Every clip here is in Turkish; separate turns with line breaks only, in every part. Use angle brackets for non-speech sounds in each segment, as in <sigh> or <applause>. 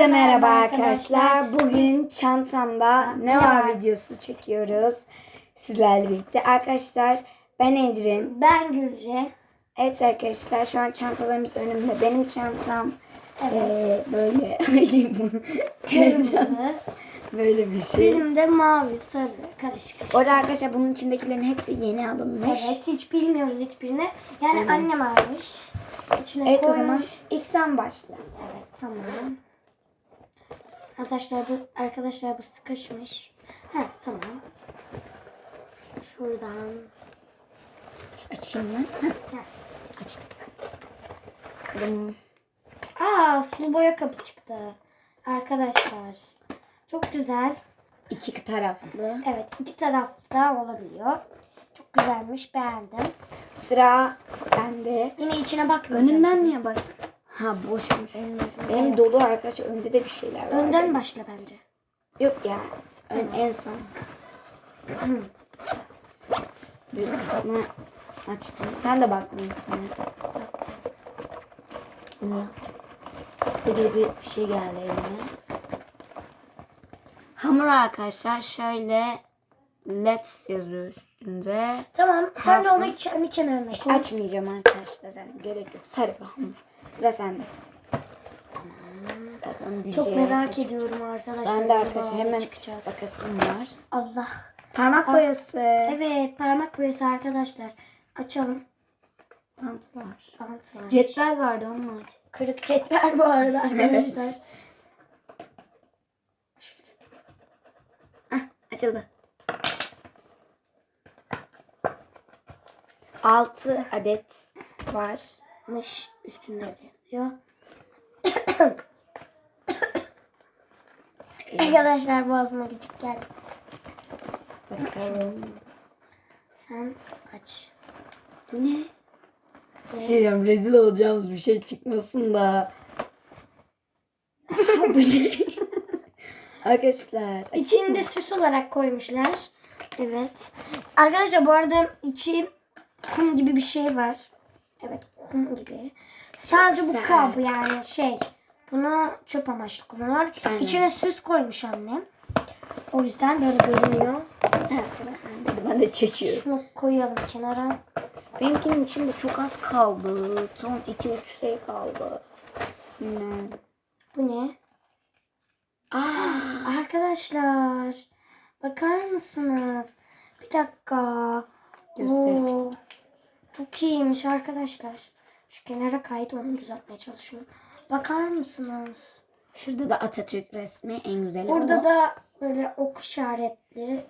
Herkese merhaba arkadaşlar. Bugün çantamda ne var videosu çekiyoruz. Sizlerle birlikte. Arkadaşlar ben Ecrin.
Ben Gülce.
Evet arkadaşlar şu an çantalarımız önümde. Benim çantam
Evet.
eee, böyle. <laughs>
Kırmızı.
böyle bir şey.
Bizim de mavi, sarı, karışık. işte.
Orada arkadaşlar bunun içindekilerin hepsi yeni alınmış.
Evet hiç bilmiyoruz hiçbirini. Yani annem almış. İçine
Evet o
koymuş.
zaman ilk sen başla.
Evet tamam. Arkadaşlar bu arkadaşlar bu sıkışmış. Ha tamam. Şuradan.
Açayım ben.
Ha.
açtım. Kırım.
Aa sulu boya kapı çıktı. Arkadaşlar. Çok güzel.
iki taraflı.
Evet iki tarafta olabiliyor. Çok güzelmiş beğendim.
Sıra bende.
Yine içine bakmayacağım.
Önünden niye baş? Ha boşmuş. Benim
Evet.
dolu arkadaşlar önde de bir şeyler var.
Önden başla bence.
Yok ya. Ön, en son. <clears throat> bir kısmı açtım. Sen de bakma içine. Burada bir bir şey geldi elime. Hamur arkadaşlar şöyle Let's yazıyor üstünde.
Tamam. Sen de onu kendi kenarına
Hiç
koy.
açmayacağım arkadaşlar. Yani gerek yok. Sarı hamur. Sıra sende. Bakalım
Çok merak
kaçacak.
ediyorum arkadaşlar.
Ben de arkadaşlar hemen
çıkacak?
bakasım var.
Allah.
Parmak boyası.
Evet parmak boyası arkadaşlar. Açalım.
Bant var.
Bant var.
Cetvel vardı onu aç.
Kırık cetvel bu arada <laughs> arkadaşlar.
Evet. Hah, açıldı. 6 adet var.
Mış üstünde diyor. <coughs> arkadaşlar boğazıma gıcık geldi.
Bakalım.
Sen aç.
Bu ne? Bir şey diyeceğim, rezil olacağımız bir şey çıkmasın da. <laughs> Arkadaşlar.
İçinde süs olarak koymuşlar. Evet. Arkadaşlar bu arada içi kum gibi bir şey var. Evet kum gibi. Sadece bu
güzel.
kap yani şey. Buna çöp amaçlı kullanıyorlar.
Aynen.
İçine süs koymuş annem. O yüzden böyle görünüyor.
Ha, sıra sende. Ben de çekiyorum.
Şunu koyalım kenara.
Benimkinin içinde çok az kaldı. Son 2-3 şey kaldı. Hmm.
Bu ne?
Aa,
Arkadaşlar bakar mısınız? Bir dakika.
Göster.
Oo, çok iyiymiş arkadaşlar. Şu kenara kaydı onu düzeltmeye çalışıyorum. Bakar mısınız?
şurada da Atatürk resmi en güzeli.
Burada
o.
da böyle ok işaretli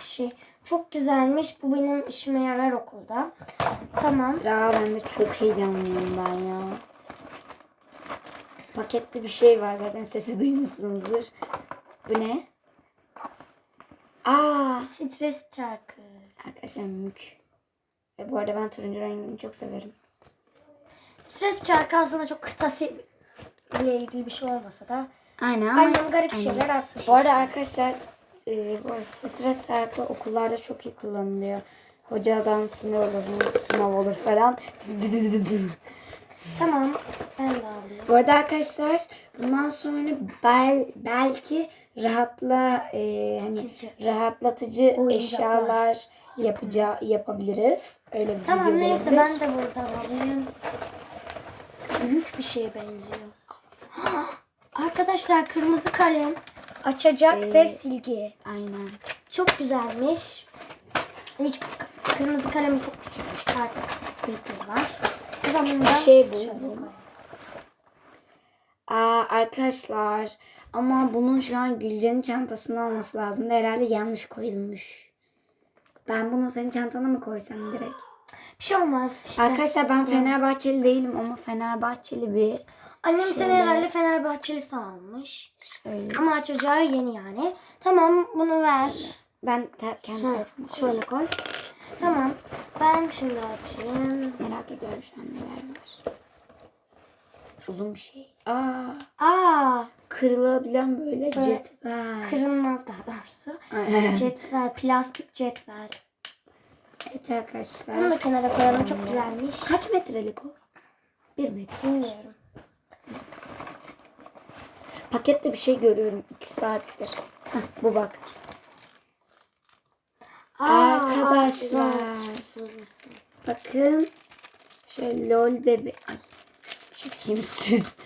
şey. Çok güzelmiş. Bu benim işime yarar okulda. Tamam.
Sıra ben de çok heyecanlıyım ben ya. Paketli bir şey var zaten sesi duymuşsunuzdur. Bu ne? Aa,
Stres çarkı.
Arkadaşlar mük. Ve bu arada ben turuncu rengini çok severim.
Stres çarkı aslında çok kırtasiye ile ilgili bir şey olmasa da
Aynen ama
annem garip
Aynen.
şeyler atmış.
Bu arada arkadaşlar e, bu arada stres çarkı okullarda çok iyi kullanılıyor. Hocadan sınav olur, sınav olur falan. <laughs>
Tamam. Ben de alayım.
Bu arada arkadaşlar bundan sonra bel, belki rahatla e, hani
Rahatlatıcı.
rahatlatıcı
Oyuncaklar
eşyalar yapacağı yapabiliriz. Öyle bir
Tamam
video
neyse
gelebilir.
ben de buradan alayım. Büyük bir şeye benziyor. <gasps> Arkadaşlar kırmızı kalem, açacak
Ee,
ve silgi.
Aynen.
Çok güzelmiş. Hiç kırmızı kalem çok küçükmüş artık büyükleri var. O zaman da
şey bu. Aa, arkadaşlar ama bunun şu an Gülce'nin çantasında olması lazım. Herhalde yanlış koyulmuş. Ben bunu senin çantana mı koysam direkt?
Bir şey olmaz işte.
Arkadaşlar ben Fenerbahçeli değilim ama Fenerbahçeli bir
Annem seni
şöyle-
herhalde Fenerbahçeli sağlamış.
şöyle.
Ama açacağı yeni yani. Tamam bunu ver.
Ben te- kendi tarafıma koyayım.
şöyle koy. Tamam. Ben şimdi açayım.
Merak ediyorum şu an neler var. Uzun bir şey. Aa,
Aa,
kırılabilen böyle
Böyle
cetvel.
kırılmaz daha doğrusu.
Aynen. <laughs>
Cetvel, plastik cetvel.
evet arkadaşlar.
Bunu da kenara koyalım. Çok güzelmiş.
Kaç metrelik o? Bir metre.
Bilmiyorum.
pakette bir şey görüyorum. 2 saattir. Heh, bu bak. Arkadaşlar. Bakın. Şöyle lol bebe. Ay. Çekeyim süz.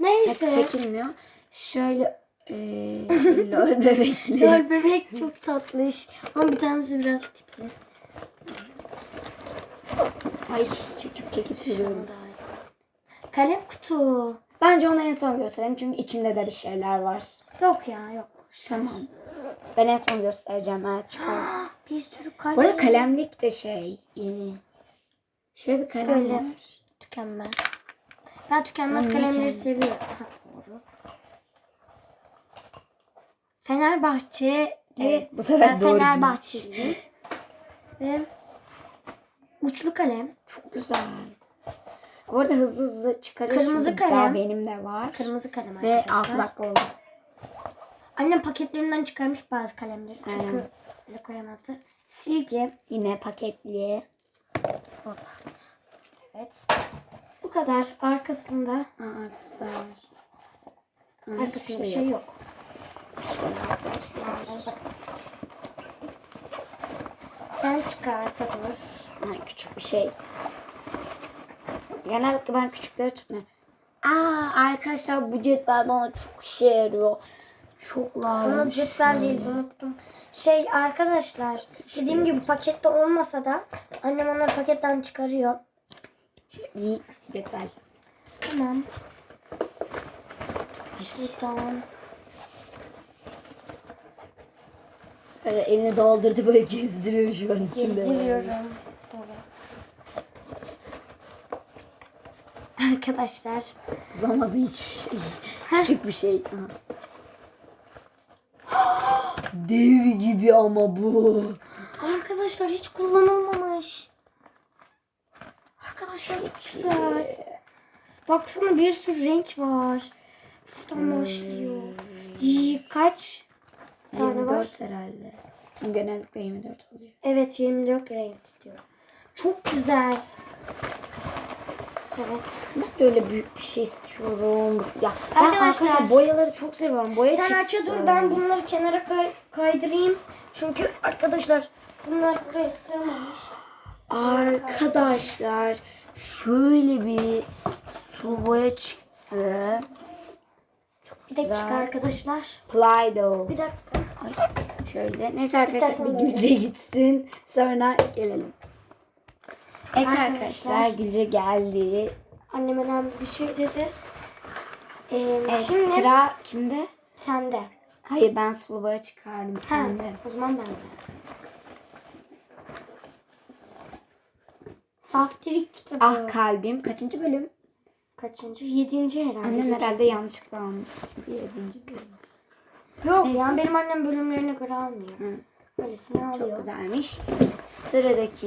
Neyse.
Hep çekilmiyor. Şöyle eee <laughs> lol bebekli.
Lol bebek çok tatlış. Ama bir tanesi biraz tipsiz.
Ay çekip çekip duruyorum.
Kalem kutu.
Bence onu en son gösterelim çünkü içinde de bir şeyler var.
Yok ya yok.
Tamam. Ben en son göstereceğim eğer çıkarsa. <gasps>
Bir sürü kalem.
Bu arada kalemlik de şey yeni. Şöyle bir kalem
Böyle.
var.
Tükenmez. Ben tükenmez kalemleri seviyorum. Ha, doğru. Fenerbahçe
Evet, bu sefer
ben
doğru
Fenerbahçeliyim. Ve uçlu kalem.
Çok güzel. Bu arada hızlı hızlı çıkarıyorsun.
Kırmızı kalem.
Daha benim de var.
Kırmızı kalem
Ve
arkadaşlar.
6 dakika oldu.
Annem paketlerinden çıkarmış bazı kalemleri. Çünkü
Aynen.
öyle koyamazdı. Silgi.
Yine paketli.
Hoppa. Evet. Bu kadar. Arkasında
Aa, arkadaşlar. Aa,
arkasında bir şey yok.
Arkadaşlar.
Sen çıkart dur.
Ay, küçük bir şey. Genellikle ben küçükleri tutmuyorum. Aa arkadaşlar bu cetvel bana çok işe yarıyor. Çok lazım.
Onu cetvel değil unuttum. Şey arkadaşlar dediğim gibi pakette olmasa da annem onları paketten çıkarıyor.
Şöyle cetvel.
Tamam. Şuradan.
Böyle elini doldurdu böyle gezdiriyor şu an içinde.
Gezdiriyorum. Evet. Arkadaşlar
Bulamadı hiçbir şey. Küçük bir şey. <gasps> Dev gibi ama bu.
Arkadaşlar hiç kullanılmamış. Arkadaşlar çok güzel. Baksana bir sürü renk var. Şuradan başlıyor. İyi, kaç tane var?
24 herhalde. Çünkü genellikle 24 oluyor.
Evet 24 renk diyor. Çok güzel. Evet.
Ben de öyle büyük bir şey istiyorum. Ya ben
Arkadaşlar-
arkadaşlar, boyaları çok seviyorum. Boya
Sen
çıksın.
aça dur ben bunları kenara kay- kaydırayım. Çünkü arkadaşlar bunlar buraya sığmamış.
Arkadaşlar şöyle bir su boya çıktı.
Bir dakika
Güzel.
arkadaşlar.
Play-Doh.
Bir dakika.
Ay, şöyle. Neyse arkadaşlar
İstersen
bir. Gülce gitsin. Sonra gelelim. Evet
Arkadaşlar.
arkadaşlar Gülce geldi.
Annem önemli bir şey dedi. Ee,
Evet,
şimdi
sıra kimde?
sende.
Hayır ben sulu boya çıkardım.
Ha,
Sende.
o zaman bende. Saftirik kitabı.
Ah kalbim. Kaçıncı bölüm?
Kaçıncı? Yedinci herhalde.
Annem herhalde yanlışlıkla almış. Çünkü yedinci bölüm.
Yok
Neyse.
yani benim annem bölümlerine göre almıyor.
Hı.
Öylesine alıyor.
Çok güzelmiş. Sıradaki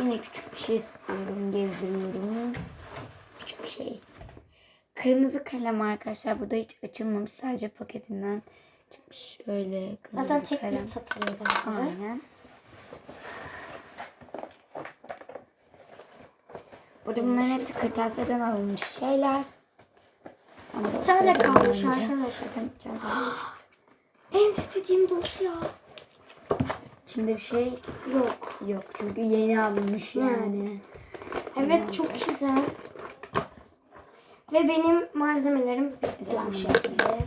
yine küçük bir şey istiyorum. Gezdiriyorum. Küçük bir şey. Kırmızı kalem arkadaşlar. Burada hiç açılmamış. Sadece paketinden çıkmış. Şöyle kırmızı
Zaten tek
kalem.
satılıyor galiba.
Aynen. Burada bunların hepsi kırtasiyeden alınmış şeyler.
Bir tane kalmış arkadaşlar. <gasps> En istediğim dosya.
İçinde bir şey yok. Yok çünkü yeni alınmış yani.
Evet çok güzel. Ve benim malzemelerim bu şekilde.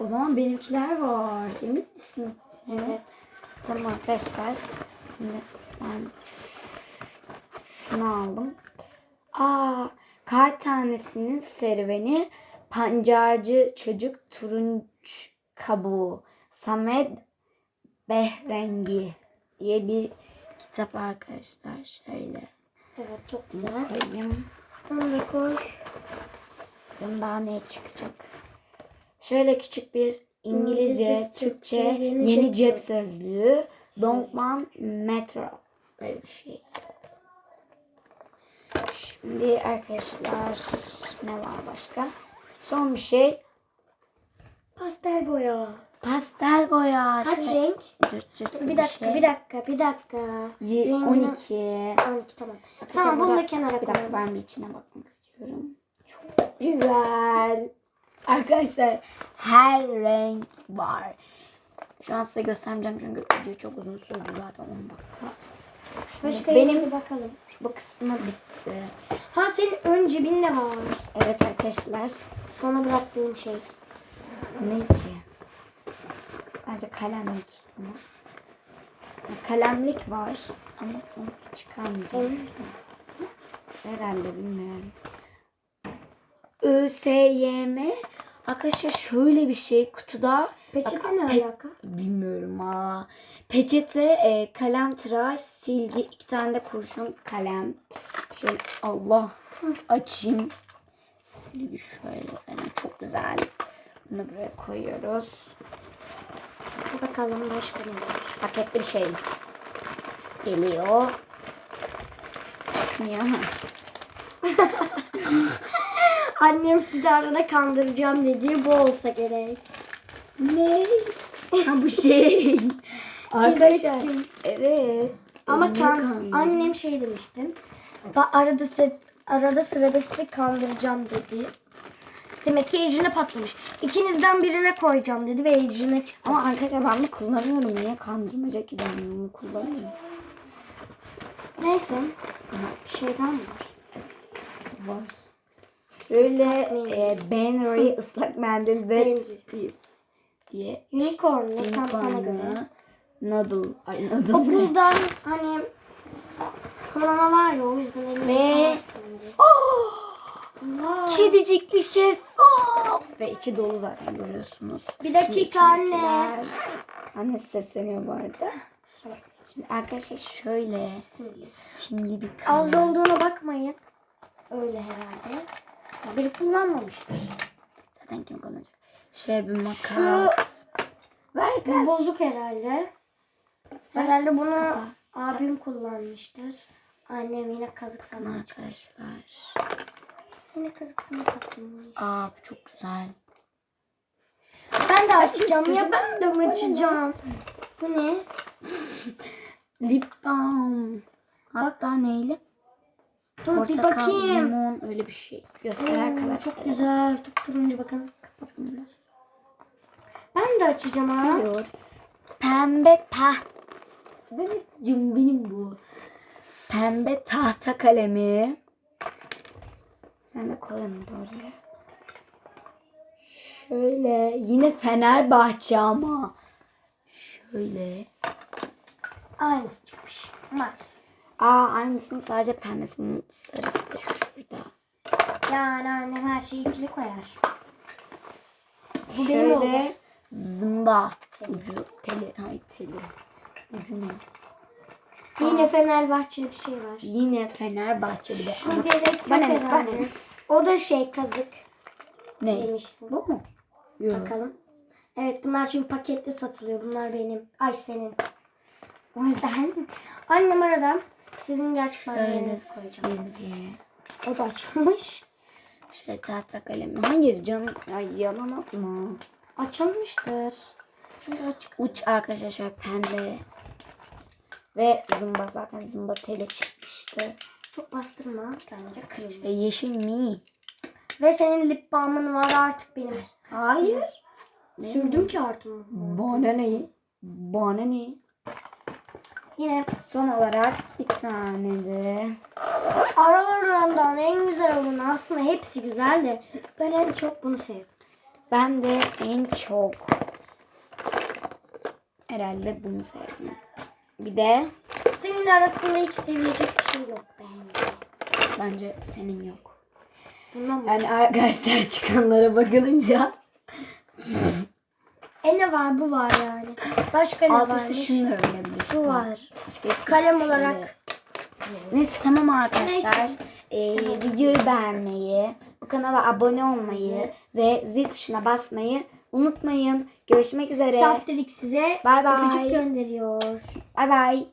O zaman benimkiler var. Emin misin?
Evet.
Tamam arkadaşlar. Şimdi ben şunu aldım. Aa, kar tanesinin serüveni pancarcı çocuk turunç kabuğu Samet Behrengi diye bir kitap arkadaşlar. Şöyle
Evet çok güzel.
koyayım.
Onu da koy.
Bakalım daha ne çıkacak. Şöyle küçük bir İngilizce,
İngilizce,
Türkçe, yeni,
yeni
cep sözlüğü. Donkman Metro. Böyle bir şey. Şimdi arkadaşlar ne var başka? Son bir şey.
Pastel boya.
Pastel boya.
Kaç
Şöyle
renk?
Cırt cırt
Bir dakika,
şey.
bir dakika, bir dakika.
Ye-
Rengini-
12.
12 tamam. Tamam bunu da kenara
Bir dakika ben bir içine bakmak istiyorum. Çok güzel. Arkadaşlar her renk var. Şu an size göstermeyeceğim çünkü video çok uzun sürdü zaten 10 dakika.
Başka
Benim-
bakalım.
Bu kısmı bitti.
Ha senin ön cebinde var.
Evet arkadaşlar.
Sona bıraktığın şey.
Ne ki? Bence kalemlik. Ama. Kalemlik var ama onu çıkarmayacağım.
Misin?
Herhalde bilmiyorum. ÖSYM Arkadaşlar şöyle bir şey kutuda
Peçete
Bak,
ne
pe-
alaka?
Bilmiyorum valla. Peçete, e, kalem, tıraş, silgi, iki tane de kurşun kalem. Şöyle Allah açayım. Silgi şöyle yani çok güzel. Bunu buraya koyuyoruz.
Bakalım başka ne var?
Paketli bir şey geliyor. Çıkmıyor. <laughs>
Annem sizi arada kandıracağım dediği bu olsa gerek.
ne? Ha bu şey. <laughs> Arkadaşlar.
için.
Evet.
Ama kan, annem şey demiştim. Ba arada sı- arada sırada sizi kandıracağım dedi. Demek ki ecrüne patlamış. İkinizden birine koyacağım dedi ve ecrüne çıktı.
Ama arkadaşlar ben bunu kullanıyorum. Niye kandırmayacak ki ben bunu kullanıyorum.
Neyse. Bir şey daha mı var?
Evet. Var.
Mendil.
e, Ben Ray ıslak mendil ve. Pips diye.
Unicorn ne tam sana göre.
Noodle. Ay noodle.
Okuldan hani korona var ya o yüzden elime
Ve-. Oh! Kedicikli şeffaf. Ve içi dolu zaten görüyorsunuz.
Bir dakika anne.
Anne sesleniyor bu arada.
Kusura bakma.
Şimdi arkadaşlar şöyle
Simli.
simli bir
Az
kalem.
olduğuna bakmayın. Öyle herhalde. Biri kullanmamıştır.
Zaten kim kullanacak? Şöyle bir makas.
Şu-
kız.
bozuk herhalde. Herhalde bunu abim kullanmıştır. Annem yine kazık sana.
Arkadaşlar.
Yine kazık sana patlamış.
Aa bu çok güzel.
Ben de açacağım ya ben de mi açacağım? Bu ne? <laughs>
Lip balm. Hatta neyle?
Dur bir bakayım.
limon öyle bir şey. Göster
Hmm,
arkadaşlar.
Çok güzel. Çok turuncu bakın. Kapat bunlar. Ben de açacağım ha.
Geliyor. Pembe taht. Benim, benim bu. Pembe tahta kalemi. Sen de koy onu da oraya. Şöyle yine Fenerbahçe ama. Şöyle.
Aynısı çıkmış. Maalesef.
Aa aynısının sadece pembesi. Bunun sarısı da şurada.
Yani annem her şeyi ikili koyar. Bu benim oldu.
Şöyle zımba ucu teli. Hayır teli. Ucu ne?
Yine Fenerbahçeli bir şey var.
Yine Fenerbahçe bir de.
Şu
Ama-
gerek yok
Bana ne, bana
herhalde.
ne?
O da şey kazık
Ne?
demişsin.
Bu mu? Yok.
Bakalım. Evet bunlar çünkü paketli satılıyor. Bunlar benim. Ay senin. O yüzden <laughs> annem aradan sizin gerçek malzemelerinizi koyacağım. O da açılmış.
Şöyle tahta kalemi. Hayır canım. Ay yalan atma.
Açılmıştır. Çünkü açık.
Uç arkadaşlar şöyle pembe. Ve zımba zaten zımba teli çıkmıştı.
Çok bastırma bence kırılır.
Ve yeşil mi?
Ve senin lip balmın var artık benim.
Hayır.
Sürdüm ki artık.
Bana ne? Bana ne?
Yine
Son olarak bir tane de
aralarından en güzel olanı aslında hepsi güzel de ben en çok bunu sevdim.
ben de en çok herhalde bunu sevdim. Bir de
Senin arasında hiç sevecek bir şey yok bence.
bence senin yok.
Bundan mı?
Yani arkadaşlar <laughs> çıkanlara bakılınca
E ne var bu var yani. Başka ne
alt
varmış?
üstü şunu öğrenebilirsin.
Şu var.
Başka
Kalem
şey
olarak.
Neyse tamam arkadaşlar.
Neyse.
Ee, videoyu beğenmeyi, bu kanala abone olmayı ve zil tuşuna basmayı unutmayın. Görüşmek üzere.
Saftirik size
Bye bye.
öpücük gönderiyor.
Bay bay.